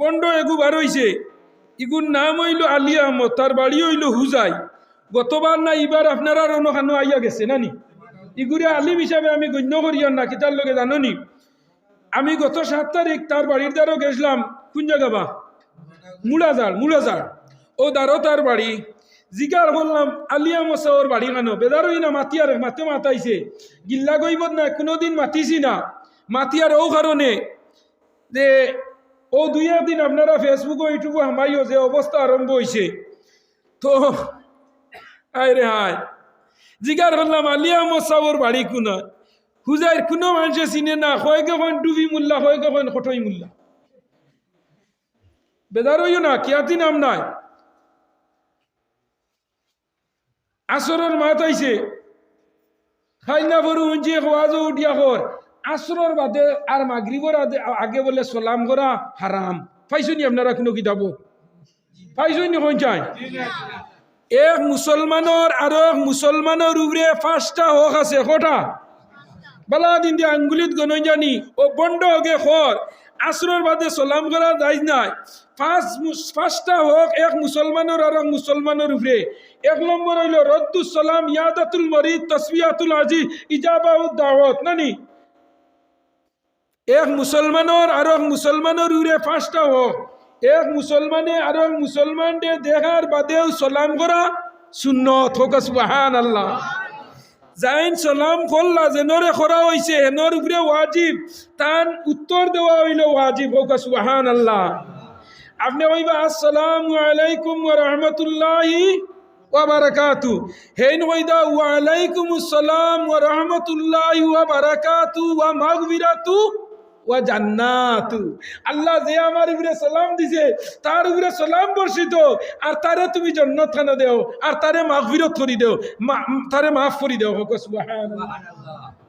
Bond এগু বার হইছে। ইগুর নাম হইল আলী আহমদ, তার বাড়ি হইল হুজাই। গতবার না এবার আপনারা রনখানো আইয়া গেছে নানি? ইগুরে আলিম হিসাবে আমি গণ্য করিয়ার না কিতার লগে জাননি আমি গত সাত তারিখ তার বাড়ির দ্বারও গেছিলাম, কোন জায়গা বা? মুলাজার মুলাজার ও দ্বারও তার বাড়ি। জিগার বললাম আলিয়া মশা ওর বাড়ি কেন বেদারই না মাতিয়ার মাতে মাতাইছে। গিল্লা গইব না কোনোদিন মাতিছি না। মাতিয়ার ও কারণে যে ও দুই দিন আপনারা ফেসবুক ইউটিউব হামাইও যে অবস্থা আরম্ভ হয়েছে তো আয় রে হায়। জিগার করলাম আলিয়া মশাওর বাড়ি কোন? হুজাইর কোনো মানুষে চিনে না হয় কখন ডুবি মুল্লা হয় কখন কঠই মুল্লা। বেদারইও না, কিয়াতি নাম নাই। আসরের মাত আইছে, খাইনা ভরু উঞ্চি খোয়াজো উঠিয়া কর আসরের বাদে আর মাগরিবর আগে বলে সালাম করা হারাম। পাইছনি আপনারা কোনো কিতাব? পাইছনি চাই এক মুসলমানের আর এক মুসলমানের উপরে পাঁচটা হক আছে, কটা? বালা দিন দিয়ে আঙ্গুলিত গণই জানি ও বন্ড হগে খর আসরের বাদে সালাম করা যায় নাই। পাঁচ পাঁচটা হোক এক মুসলমানের আর এক মুসলমানের উপরে এক নম্বর হইল, রদ্দুস সালাম ইয়াদাতুল মরিদ, তসবিয়াতুল আজি ইজাবাউদ দাওয়াত নানি? এক মুসলমানের আর এক মুসলমানের উড়ে পাঁচটা হোক। এক মুসলমানে আর এক মুসলমানদের দেখার বাদেও সালাম করা সুন্নত হোক সুবাহান আল্লাহ যাইন সালাম করলা যেনরে করা হয়েছে হেনর উপরে ওয়াজিব, তান উত্তর দেওয়া হইল ওয়াজিব হোক সুবাহান আল্লাহ আপনি কইবা, আসসালামু আলাইকুম রাহমাতুল্লাহি ওয়া বারাকাতু। হেন কইদা, ওয়া আলাইকুমুস সালাম ওয়া রাহমাতুল্লাহি ওয়া বারাকাতু ওয়া মাগফিরাতু। ওয়া জান্নাত। আল্লাহ যে আমার উপরে সালাম দিছে তার উপরে সালাম বর্ষিত আর তারে তুমি জান্নাত খানা দেও আর তারে মাগফিরত করি দেও তারে মাফ করি দেও হক সুবহানাল্লাহ।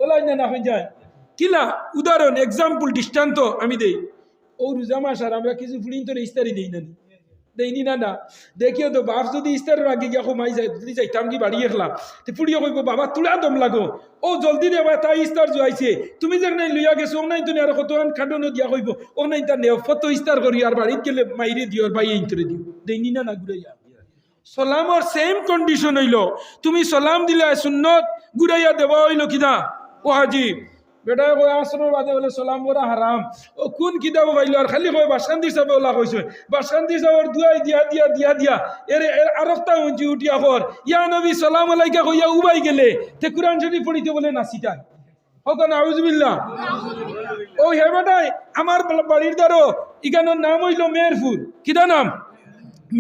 ওলাই না না হয়ে যায়। কিলা উদাহরণ এক্সাম্পল দৃষ্টান্ত আমি দেই। ও রোজা মাস আর আমরা কিছু ফুড়িন তো ইস্তারি দেই নি। দেইনি না না দেখিও তো, বাপ যদি ইস্তারের আগে গিয়া মাই যায়, যদি যাইতাম কি বাড়ি এখলাম তো ফুড়িও কইব, বাবা, তুলা দম লাগো। ও জলদি দে বা তাই ইস্তার জুয়াইছে। তুমি যে নাই লইয়া গেছো, ও নাই তুমি আর কত খাটনো দিয়া কইব, ও নাই তার নেও ফটো ইস্তার করি, আর বাড়িত গেলে মাইরে দিও, আর বাই ইন্তরে দিও। দেইনি না না ঘুরাইয়া সলামর সেম কন্ডিশন হইল। তুমি সলাম দিলে সুন্নত, ঘুরাইয়া দেওয়া হইল কিনা? ও হাজি বেটা কয় আসরের বাদে বলে সলাম করা হারাম। ও কোন কিতাব পাইলো আর খালি কয় বাসকান্দি সাহেব ওলা কইছে বাসকান্দি সাহেবের দুয়াই দিয়া দিয়া দিয়া দিয়া। এর এর আরেকটা উঞ্চি উঠিয়া কর ইয়া নবী সালাম আলাইকা কইয়া উবাই গেলে। তে কুরআন শরীফ পড়িতে বলে নাসিটা হোক নাউজুবিল্লাহ ও হে বেটাই আমার বাড়ির দ্বারো ইখানোর নাম হইল মেহেরপুর কিটা নাম?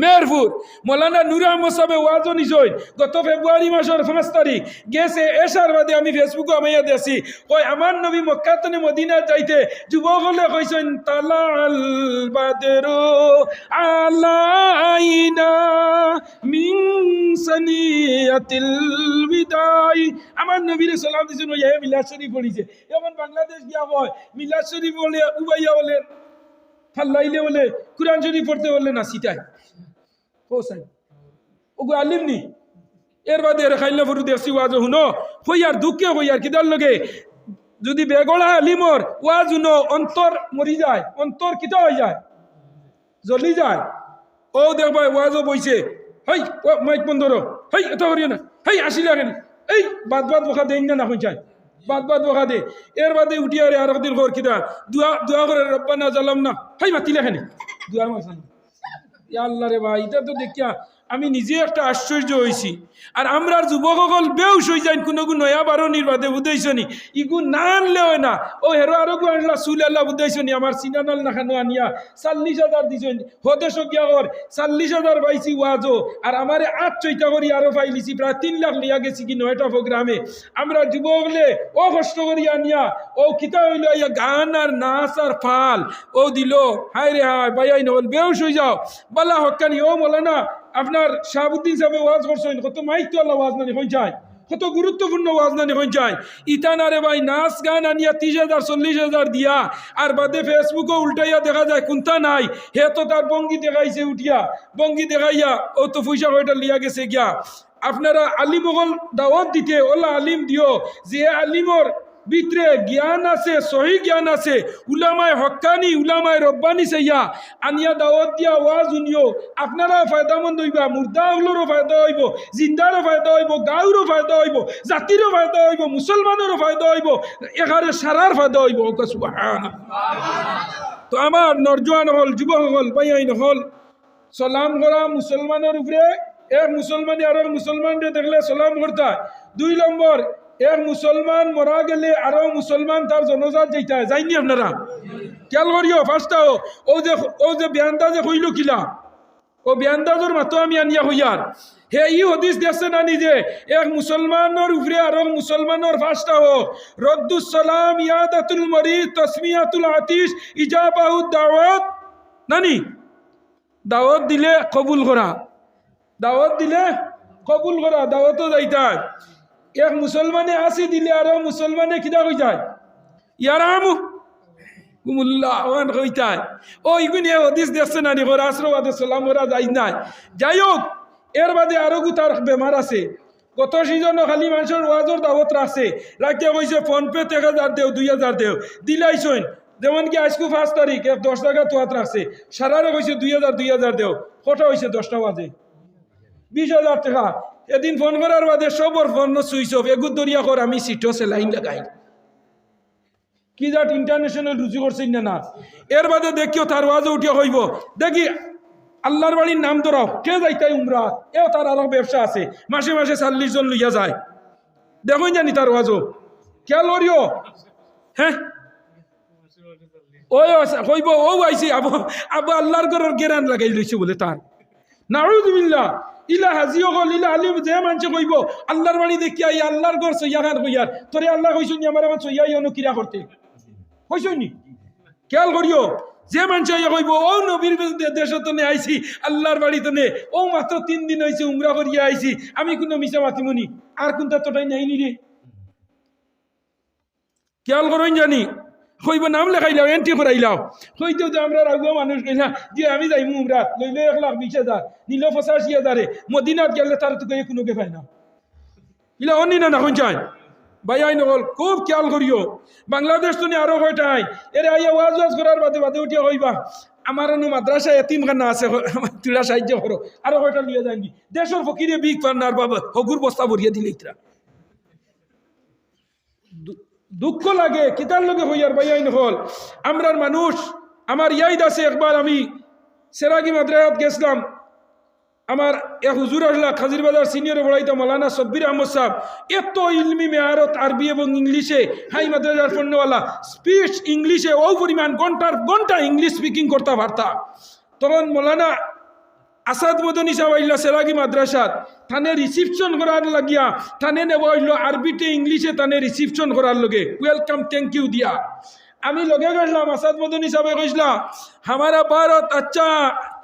মেহেরপুর মৌলানা নুর সাহেব ওয়াজন নিছই গত ফেব্রুয়ারি মাসের পাঁচ তারিখ, গেছে এসার বাদে আমি ফেসবুকে আমাইয়া দেখছি কই আমার নবী মক্কাতনে মদিনা যাইতে যুবক হলে কইছেন, তালাল বাদেরো আলাইনা মিন সানিয়াতিল বিদাই। আমার নবীর সালাম দিছেন, ওই মিলাদ শরীফ পড়িছে। এমন বাংলাদেশ গিয়া কয় মিলাদ শরীফ বলে উবাইয়া বলে ফাল্লাইলে বলে, কুরআন শরীফ পড়তে বললে না সিটাই হোসাই ওগো আলিম নি? এর বাদে খাইলে ফুরু দেখছি ওয়াজ হুনো, হইয়ার দুঃখে হইয়ার কিদার লগে যদি বেগড়া আলিমর, ওয়াজ হুনো, অন্তর মরি যায়, অন্তর কিতা হয়ে যায়? জ্বলি যায়। ও দেখবা ওয়াজও বইছে। হই মাইক বন্ধ হই এত করিও না। হই আসি লাগেন এই বাদ বাদ বখা দেন না না হয়ে যায় বাদ বাদ, বকা দে। এর বাদে উঠিয়া আরে আর দিন কর কিতা দুয়া দুয়া করে রব্বানা জালাম না। হাই মাতিলে খানি। দুয়ার মাসান ইয়া আল্লাহ রে ভাই, এটা তো দেখিয়া আমি নিজে একটা আশ্চর্য হয়েছি আর আমরা যুবকসকল বেউস হয়ে যাই কোনো গু নয়া বারণির বাদে বুঝাইছনি ইগু না আনলে হয় না। ও হেরো আরও গু আনলা চুল আল্লাহ বুঝাইছনি আমার সিনানাল নাখানো আনিয়া চাল্লিশ হাজার দিছেন। হদেশ গিয়া কর চাল্লিশ হাজার পাইছি ওয়াজও। আর আমারে আট চৈতা করি আরও পাইলিছি প্রায় তিন লাখ লিয়া গেছি কি নয়টা প্রোগ্রামে। আমরা যুবকলে ও কষ্ট করি আনিয়া, ও কিতা হইল ইয়া গান আর নাচ আর ফাল। ও দিল, হায় রে হায় বাইয়াই নহল বেউস হয়ে যাও। বালা হকানি, ও মলানা আপনার শাহাবুদ্দিন সাহেব ওয়াজ করছেন, কত মাইক তো আল্লাহ ওয়াজ নানি যায়, কত গুরুত্বপূর্ণ ওয়াজ নানি হয়ে যায়। ইতানারে ভাই, নাচ গান আনিয়া তিরিশ হাজার, চল্লিশ হাজার দিয়া, আর বাদে ফেসবুকে উল্টাইয়া দেখা যায়, কোনটা নাই, হে তো তার বঙ্গি দেখাইছে উঠিয়া, বঙ্গি দেখাইয়া, ও তো পয়সা কয়টা লিয়া গেছে গিয়া। আপনারা আলিমগল দাওয়াত দিতে, ওলা আলিম দিও, যে আলিমর ভিতরে জ্ঞান আছে, সহি জ্ঞান আছে। উলামায় হক্কানি উলামায় রব্বানি সাইয়া আনিয়া দাওয়াত দিয়া ওয়াজ উনিও আপনারা ফায়দামন্দ হইবা মুর্দা হলরও ফায়দা হইব, জিন্দারও ফায়দা হইব, গাঁওরও ফায়দা হইব, জাতিরও ফায়দা হইব, মুসলমানেরও ফায়দা হইব, এখানে সারার ফায়দা হইব। ওকে তো আমার নরজোয়ান হল, যুবক হল বাইআইন হল, সালাম করা মুসলমানের উপরে, এক মুসলমানে আর এক মুসলমানকে দেখলে সালাম করতে দুই নম্বর এক মুসলমান মরা গেলে আরও মুসলমান তার জনজাত যেটা যায়নি আপনারা? খেয়াল করিও ফার্স্টটা ও যে ও যে বিয়ানটা যে হইল কিলা? ও বিয়ান্দাজর মাতো আমি আনিয়া হইয়ার হে, ই হদিস দেখছে না নিজে? এক মুসলমানের উপরে আর মুসলমানের ফার্স্টটা হো রদ্দুস সালাম, ইয়াদাতুল মরিদ তসমিয়াতুল আতিশ ইজাবাহুদ দাওয়াত। নানি? দাওয়াত দিলে কবুল করা দাওয়াত দিলে কবুল করা দাওয়াতও যাইতায় এক মুসলমানে আসি দিলে আরও মুসলমানে কিনা হয়ে যায়? ইয়ারামু কুমুল্লাহ ওয়ান কইতায় ও ইগুনি এ হদিস দেখছে না নি? ওরা আশ্রবাদে সালাম, ওরা যাই নাই। যাই হোক বাদে আছে। গত খালি ফোনপে এক দুই যেমন কি দুই দুই দেও। হয়েছে দশটা বাজে? বিশ হাজার টাকা। এদিন ফোন করার বাদে সবর ফোন সুইচ অফ। এগুর দরিয়া কর, আমি সিটো সেলাইন লাগাই কি যাট ইন্টারন্যাশনাল রুজু করছেন না না? এর বাদে দেখিও তার ওয়াজে উঠিয়া হইব দেখি, আল্লাহর বাড়ির নাম ধরাও। কে যাইতাই উমরা? এও তার আরও ব্যবসা আছে। মাসে মাসে চাল্লিশ জন লইয়া যায়। দেখুন জানি তার ওয়াজও। খেয়াল করিও হ্যাঁ? ওই কইব, ও আইছি, আবু আবু আল্লাহর ঘরের গেরান লাগাই লইছে বলে তার। নাউজুবিল্লাহ। ইলা হাজিও গল ইলা আলিম যে মানছে কইব, আল্লাহর বাড়ি দেখিয়া এই আল্লাহর ঘর সইয়া খান কইয়ার। তোরে আল্লাহ কইছুন আমার এখন সইয়া ইয়নো কিরা করতে। কইছুন নি খেয়াল করিও, যে মানুষ ইয়া কইব, ও নবীর দেশ নে আইছি, আল্লাহর বাড়িতে নে। ও মাত্র তিন দিন হয়েছে উমরা করিয়া আইছি, আমি কোনো মিশা মাতিমনি আর কোনটা তোটাই নাইনি রে। খেয়াল করুন জানি কইব নাম লেখাইলাও এন্ট্রি করাইলাও কইতেও যে আমরা রাগুয়া মানুষ কইলা যে আমি যাই উমরা, লইলে এক লাখ বিশ হাজার, নিল পঁচাশি হাজারে মদিনাত গেলে তার তো কই কোনো পায় না। ইলা অন্য না না চাই। ভাই আইন হল খুব খেয়াল করিও। বাংলাদেশ তো আরও কয়টা আই? এরে আইয়া ওয়াজ ওয়াজ করার বাদে বাদে উঠিয়া হইবা। আমার অনু মাদ্রাসা এতিম খানা আছে আমার তুলা সাহায্য করো। আরও কয়টা লিয়ে যাই দেশের ফকিরে বিগ পান্নার বাবা, হগুর বস্তা ভরিয়ে দিলে ইতরা। দুঃখ লাগে কিতার লগে হইয়ার ভাই আইন হল? আমরার মানুষ, আমার ইয়াইদ আছে একবার আমি সেরাগি মাদ্রাসাত গেছিলাম। আমার এক হুজুর আসলা, খাজির বাজার সিনিয়র বড়াইতা মৌলানা সব্বির আহমদ সাহেব। এত ইলমি, মেয়ারত, আরবি এবং ইংলিশে, হাই মাদ্রাসার পণ্যওয়ালা, স্পিচ ইংলিশে, ও পরিমাণ, ঘণ্টার ঘণ্টা ইংলিশ স্পিকিং করতে পারতা তখন মৌলানা আসাদ মদনী সাহ আইলা সেরাগি মাদ্রাসাত। থানে রিসিপশন করার লাগিয়া, থানে নেব আইল আরবিতে ইংলিশে থানে রিসিপশন করার লগে। ওয়েলকাম থ্যাংক ইউ দিয়া আমি লগে গেছিলাম, আসাদ মদন হিসাবে কইসলাম হামারা ভারত আচ্ছা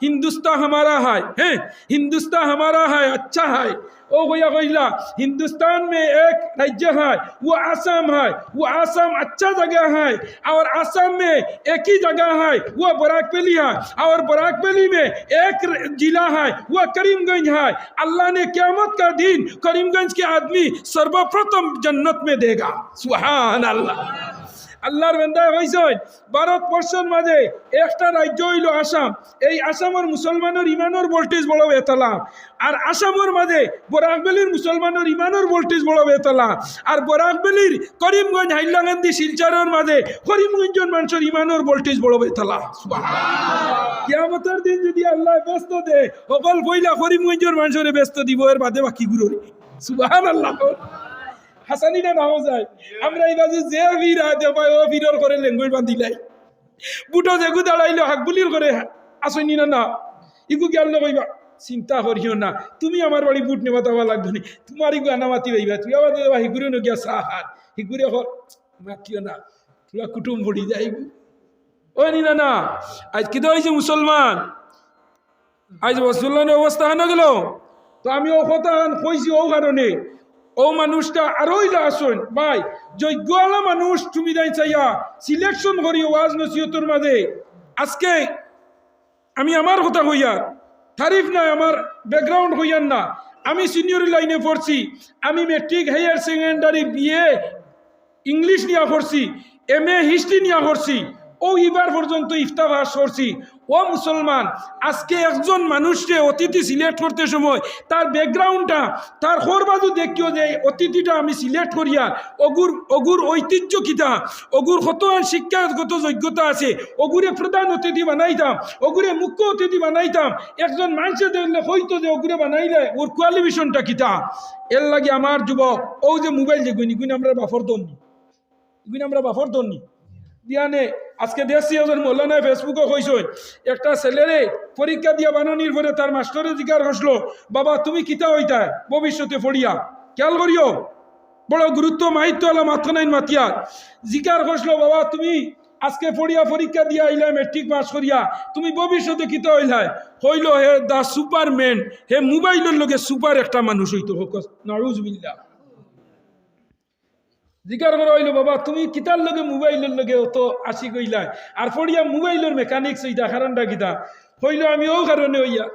হিন্দুস্তা হামারা হায়। হ্যাঁ হিন্দুস্তা হামারা হায় আচ্ছা হায়। ओ भैया कहिला हिंदुस्तान में एक राज्य है, वो आसाम है, वो आसाम अच्छा जगह है, और आसाम में एक ही जगह है, वो बराकबेली है, और बराकबेली में एक जिला है, वो करीमगंज है। अल्लाह ने क्यामत का दिन करीमगंज के आदमी सर्वप्रथम जन्नत में देगा। सुहान अल्लाह। আল্লাহর বেন্দায় হয়েছেন ভারতবর্ষের মাঝে একটা রাজ্য হইল আসাম। এই আসামের মুসলমানের ইমানের ভোল্টেজ বড় বেতলা আর আসামের মাঝে বরাকবেলির মুসলমানের ইমানের ভোল্টেজ বড় বেতলা আর বরাকবেলির করিমগঞ্জ, হাইলাকান্দি, শিলচরের মাঝে করিমগঞ্জের মানুষের ইমানের ভোল্টেজ বড় বেতলা কিয়ামতের দিন যদি আল্লাহ ব্যস্ত দে অকল বইলা করিমগঞ্জের মানুষের ব্যস্ত দিব, এর বাদে বাকি গুলো সুবাহান আল্লাহ হাসানি না নাও যায়। আমরা এই বাজু যে ভিড় হাতে পাই ও ভিড়র করে লেঙ্গুই বান্ধিলাই বুটো যেগু দাঁড়াইলো হাকবুলির করে আসনি না না। ইগু গেল কইবা চিন্তা করিও না। তুমি আমার বাড়ি বুট নেবা তাবা লাগবে নি। তোমার ইগু আনা মাতি হইবা তুই আবার দেবা হিগুরে নগিয়া সাহার। হিগুরে হর মাতিও না? তুই কুটুম পড়ি যাইব ও নি না না আজ কি হয়েছে মুসলমান আজ মুসলমানের অবস্থা হানো গেল? তো আমি ও কথা কইছি ও কারণে ও মানুষটা আরোই আসুন। ভাই যোগ্যওয়ালা মানুষ তুমি যাই চাইয়া সিলেকশন করি ওয়াজ নসিহতর মাঝে। আজকে আমি আমার কথা হইয়ার তারিফ নাই, আমার ব্যাকগ্রাউন্ড হইয়ার না। আমি সিনিয়র লাইনে পড়ছি, আমি matric higher secondary BA English নিয়া পড়ছি এম এ হিস্ট্রি নিয়া পড়ছি। ও ইবার পর্যন্ত ইফতাবাস করছি। ও মুসলমান, আজকে একজন মানুষকে অতিথি সিলেক্ট করতে সময় তার ব্যাকগ্রাউন্ডটা, তার হরবাদু দেখিও যে অতিথিটা আমি সিলেক্ট করিয়া, অগুর অগুর ঐতিহ্য কিতা, অগুর কত শিক্ষাগত যোগ্যতা আছে, অগুরে প্রধান অতিথি বানাইতাম, অগুরে মুখ্য অতিথি বানাইতাম, একজন মানুষে দেখলে হয়তো যে অগুরে বানাইলে ওর কোয়ালিফিকেশনটা কিতা। এর লাগে আমার যুবক, ও যে মোবাইল যে গুনি আমরা বাফর দননি গুনি আমরা বাফর দননি দিয়ানে, আজকে দেখছি একজন মৌলানা ফেসবুকে কইসই, একটা ছেলেরে পরীক্ষা দিয়া বানানির পরে তার মাস্টরে জিজ্ঞার হসলো। বাবা, তুমি কিতা হইতা? ভবিষ্যতে পড়িয়া। খেয়াল করিও। বড় গুরুত্ব, মাহিত্য আলা মাথা নাইন মাতিয়া। জিজ্ঞার হসলো, বাবা, তুমি আজকে পড়িয়া পরীক্ষা দিয়া আইলা মেট্রিক পাস করিয়া। তুমি ভবিষ্যতে কিতা হইলাই হইল হে দা সুপারম্যান। হে মোবাইলের লগে সুপার একটা মানুষ হইতো হোক নারুজবিল্লা জিজ্ঞার করে হইল, বাবা, তুমি কিতার লগে মোবাইলের লগে অত আসি কইলাই আর পড়িয়া মোবাইলের মেকানিক্স হইতা কারণটা কিতা। হইল আমি ও কারণে হইয়া।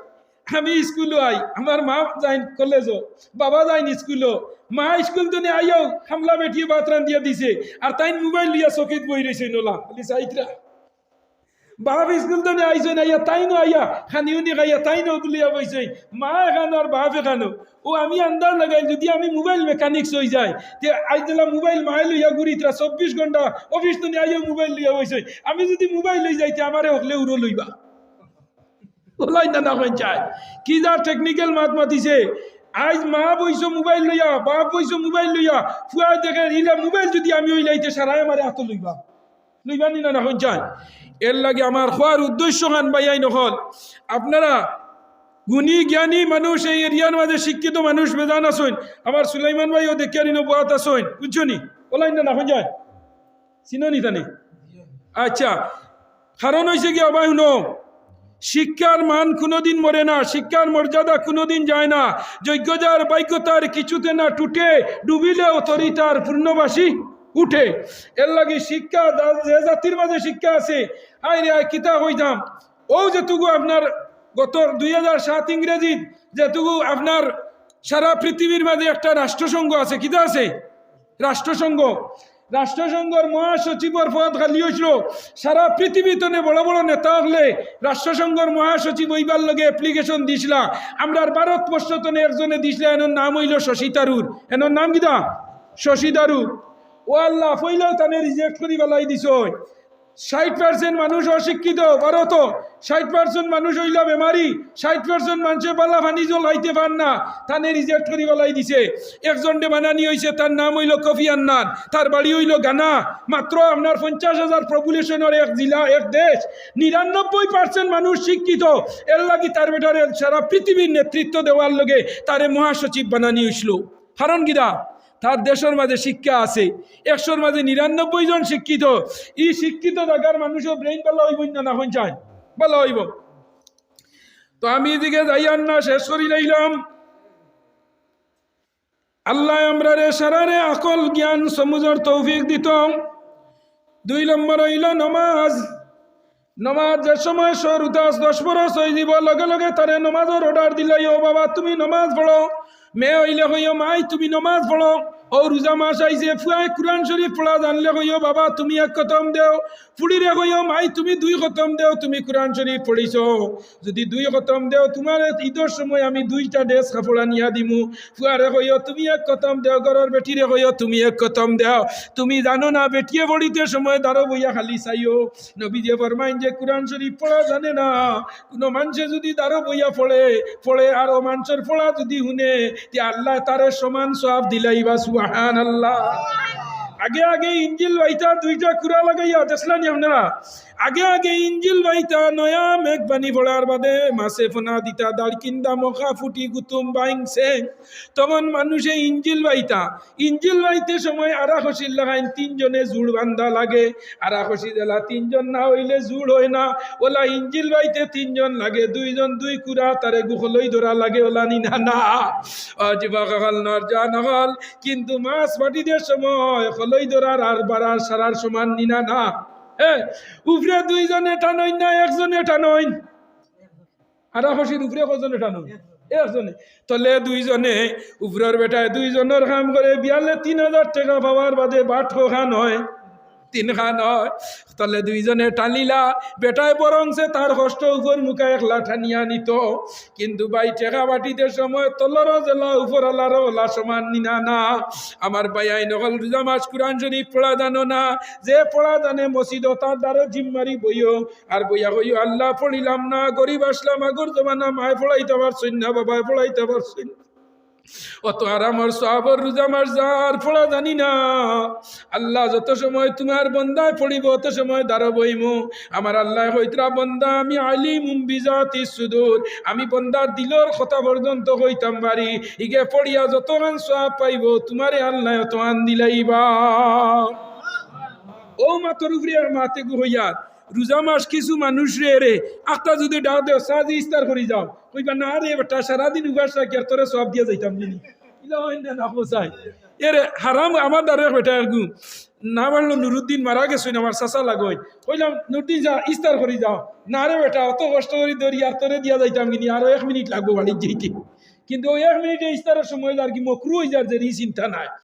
আমি স্কুলও আই আমার মা যাইন কলেজও বাবা যাইন স্কুলও মা স্কুল তো আইও খামলা বেটিয়ে বাতরান দিয়ে দিছে। আর তাই মোবাইল লিয়া চকিত বই রয়েছে নোলা। বলি সাইতরা বাপ স্কুল তো আইছে না, ইয়া তাই নো আইয়া। খানিও নি খাইয়া তাই নো গুলিয়া বইছে মা এখানো আর বাপ এখানো। ও আমি আন্দাজ লাগাই, যদি আমি মোবাইল মেকানিক্স হয়ে যায়, তে আজ দিলা মোবাইল মাইল লইয়া ঘুরি তরা চব্বিশ ঘণ্টা অফিস তো আইয়া মোবাইল লইয়া বইছে আমি যদি মোবাইল লই যাইতে আমারে হকলে উড়ো লইবা। ওলাই না না চাই। কি যার টেকনিক্যাল মাত মাতিছে আজ মা বইছো মোবাইল লইয়া বাপ বইছো মোবাইল লইয়া ফুয়া দেখে, ইলা মোবাইল যদি আমি ওই লাইতে সারাই আমারে হাত লইবা। লইবা নি, না না চাই। এর লাগে আমার খোয়ার উদ্দেশ্য খান বাইয়াই নহল আপনারা গুণী জ্ঞানী মানুষ, এই এরিয়ার মাঝে শিক্ষিত মানুষ বেজান আসইন আমার সুলাইমান ভাইও দেখিয়া নিন বাত আসইন বুঝছ নি? ওলাই না না যায়। চিনো নি তানি? আচ্ছা কারণ হয়েছে কি আবার শুনো, শিক্ষার মান কোনোদিন মরে না, শিক্ষার মর্যাদা কোনোদিন যায় না। যোগ্যতার বাক্যতার কিছুতে না টুটে, ডুবিলেও তরি তার পূর্ণবাসী। উঠে। এর লাগে শিক্ষা, যা- জাতির মাঝে শিক্ষা আছে আই রে আই কিতা হইতাম। ও যেটুকু আপনার গত দুই হাজার সাত ইংরেজিত, যেটুকু আপনার সারা পৃথিবীর মাঝে একটা রাষ্ট্রসংঘ আছে, কিতা আছে? রাষ্ট্রসংঘ। রাষ্ট্রসংঘর মহাসচিবর পদ খালি হয়েছিল সারা পৃথিবীতে বড় বড় নেতা হলে রাষ্ট্রসংঘর মহাসচিব হইবার লগে অ্যাপ্লিকেশন দিছিলা। আমরা ভারতবর্ষ তনে একজনে দিছিলা, এনার নাম হইল শশী তারুর। এনার নাম কিতা? শশী তারুর। ও আল্লাহ, ফইলেও তানে রিজেক্ট করি বেলাই দিছ ষাট পার্সেন্ট মানুষ অশিক্ষিত ভারত ষাট পার্সেন্ট মানুষ হইল বেমারি। ষাট পার্সেন্ট মানুষে পাল্লা ফানি জল হাইতে পার না। তানে রিজেক্ট করি বেলাই দিছে। একজন বানানি হয়েছে তার নাম হইল কফি আন্নান। তার বাড়ি হইল গানা। মাত্র আপনার পঞ্চাশ হাজার পপুলেশনের এক জেলা, এক দেশ। নিরানব্বই পার্সেন্ট মানুষ শিক্ষিত। এর লাগি তার বেটারে সারা পৃথিবীর নেতৃত্ব দেওয়ার লগে তারে মহাসচিব বানানি হইছিল কারণ কিরা তার দেশের মাঝে শিক্ষা আছে। একশোর মাঝে নিরানব্বই জন শিক্ষিত। এই শিক্ষিত জায়গার মানুষও ব্রেইন ভালো হইব না না চাই ভালো হইব তো আমি এদিকে যাইয়ান না, শেষ করি লাইলাম। আল্লাহ আমরা রে সারারে আকল, জ্ঞান, সমুজর তৌফিক দিত দুই নম্বর হইল নমাজ। নমাজ যে সময় সর উদাস দশ বরস হয়ে দিব, লগে লগে তারে নমাজের অর্ডার দিলাই ও বাবা, তুমি নমাজ পড়ো। মেয়ে হইলে হইও মাই তুমি নমাজ পড়ো ও রোজা মাস আইছে ফুয়াই কোরআন শরীফ পড়া জানলে হইও বাবা, তুমি এক খতম দেও। ফুড়িরে হইও মাই, তুমি দুই খতম দেও, তুমি কোরআন শরীফ পড়িছ যদি দুই খতম দেও তোমার ঈদের সময় আমি দুইটা ড্রেস কাপড়া নিয়া দিমু। ফুয়ারে হইও তুমি এক খতম দেও। ঘরের বেটিরে হইও তুমি এক খতম দেও। তুমি জানো না, বেটিয়ে পড়িতে সময় দাঁড়ো বইয়া খালি চাইও। নবী যে ফরমাইন যে কোরআন শরীফ পড়া জানে না, কোনো মানুষে যদি দাঁড়ো বইয়া পড়ে পড়ে আর ও মানুষের পড়া যদি শুনে, তে আল্লাহ তারে সমান সব দিলাইবা সুহান আল্লাহ আগে আগে ইঞ্জিল বাইতা দুইটা কুড়া লাগাইয়া দেখলানি আপনারা আগে আগে ইঞ্জিল বাইতা নয়া মেঘ বানি পড়ার বাদে মাসে ফোনা দিতা দাড়কিন্দা মখা ফুটি গুতুম বাইংছে তখন মানুষে ইঞ্জিল বাইতা। ইঞ্জিল বাইতে সময় আরা খসির লাগাইন তিনজনে জুড় বান্ধা লাগে। আরা খসি দেলা তিনজন না হইলে জুড় হয় না। ওলা ইঞ্জিল বাইতে তিনজন লাগে, দুইজন দুই কুড়া তারে গুখলই ধরা লাগে ওলা নি। না না জিবা কাকাল নহল কিন্তু মাছ মাটিদের সময় খলই ধরার আর বাড়ার সারার সমান নিনা না। উপরে দুইজন এটা নইন না একজন এটা নই আর খসির উপরে কজন এটা নইন একজনে। তলে দুইজনে উপরের বেটায় দুইজনের কাম করে বিয়ালে তিন হাজার টাকা পাওয়ার বাদে বাট খান হয় তিন খান হয় তলে দুইজনে টানিলা। বেটায় বরংছে তার কষ্ট উপর মুখে একলা ঠানিয়া নিত। কিন্তু বাই টেকা বাটিতে সময় তলরও জেলা উপর আলারও ওলা সমান নিনা না। আমার ভাই আই নকল রোজা মাস কুরআন শরীফ পড়া জানো না। যে পড়া জানে মসজিদ তার দ্বারা জিম্মারি বইও। আর বইয়া কইও, আল্লাহ পড়িলাম না, গরিব আসলাম, আগর জমানা মায় পড়াইতে পারছই না, বাবায় পড়াইতে পারছই না। অত আরামর সাহাবর রোজা মাস যার পড়া জানি না। আল্লাহ যত সময় তোমার বন্দায় পড়িব অত সময় দাঁড়ো বইমু আমার আল্লাহ হইতরা বন্দা, আমি আলিম বিজাতি সুদূর। আমি বন্দার দিলর কথা পর্যন্ত হইতাম পারি ইগে পড়িয়া যত গান সব পাইব, তোমারে আল্লাহ অত আন দিলাইবা। ও মাতর উপরে আর মাতে গু হইয়ার রোজা মাস কিছু মানুষ রে রে আখটা যদি ডাও দেও, সাজি ইস্তার করি যাও। কইবা, না রে, বেটা, সারাদিন উগাস রাখি আর তোরে সব দিয়ে যাইতাম জিনি এরে, হারাম, আমার দ্বারা বেটা গু না মারলো নুরুদ্দিন মারা গেছেন, আমার চাচা লাগই কইলাম, নুরুদ্দিন যা, ইস্তার করি যাও। না রে, বেটা, অত কষ্ট করি ধরি, আর তোরে দিয়া যাইতাম কিনি আরও এক মিনিট লাগবো বাড়ির যেতে কিন্তু ওই এক মিনিটে ইস্তারের সময় আর কি মকরু হয়ে যার যে চিন্তা নাই।